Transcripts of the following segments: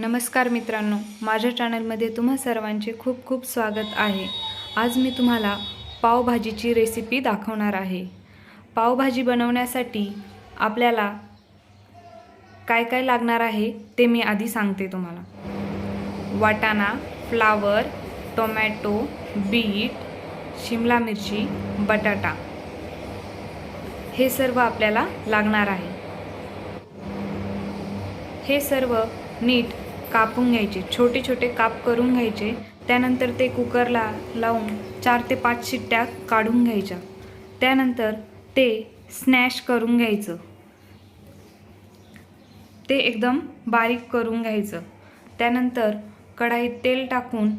नमस्कार मित्रांनो माझ्या चॅनलमध्ये तुम्हा सर्वांचे खूप खूप स्वागत आहे. आज मी तुम्हाला पावभाजीची रेसिपी दाखवणार आहे. पावभाजी बनवण्यासाठी आपल्याला काय काय लागणार आहे ते मी आधी सांगते तुम्हाला. वाटाणा फ्लावर टोमॅटो बीट शिमला मिरची बटाटा. हे सर्व आपल्याला लागणार आहे. हे सर्व नीट कापून घ्यायचे छोटे छोटे काप करून घ्यायचे त्यानंतर ते कुकरला लावून चार ते पाच शिट्ट्या काढून घ्यायच्या. त्यानंतर ते स्नॅश करून घ्यायचं. ते एकदम बारीक करून घ्यायचं. त्यानंतर कढाईत तेल टाकून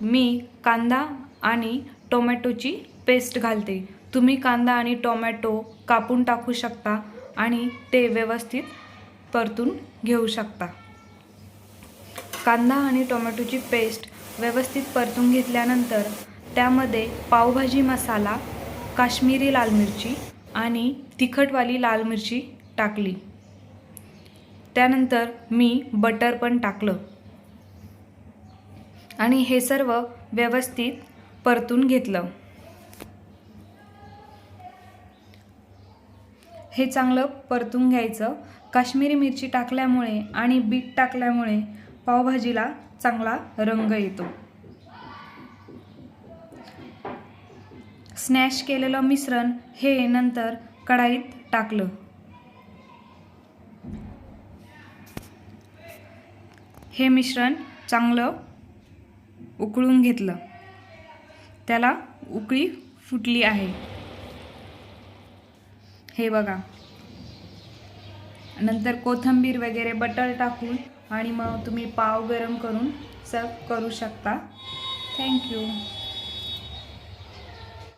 मी कांदा आणि टोमॅटोची पेस्ट घालते. तुम्ही कांदा आणि टोमॅटो कापून टाकू शकता आणि ते व्यवस्थित परतून घेऊ शकता. कांदा आणि टोमॅटोची पेस्ट व्यवस्थित परतून घेतल्यानंतर त्यामध्ये पावभाजी मसाला काश्मीरी लाल मिरची आणि तिखटवाली लाल मिरची टाकली. त्यानंतर मी बटर पण टाकलं. आणि हे सर्व व्यवस्थित परतून घेतलं. हे चांगलं परतून घ्यायचं. काश्मीरी मिरची टाकल्यामुळे आणि बीट टाकल्यामुळे पावभाजीला चांगला रंग येतो. स्नॅश केलेलं मिश्रण हे नंतर कढाईत टाकलं. हे मिश्रण चांगलं उकळून घेतलं. त्याला उकळी फुटली आहे. हे बघा. नंतर कोथिंबीर वगैरे बटर टाकून आणि मग तुम्ही पाव गरम करून सर्व करू शकता. थँक्यू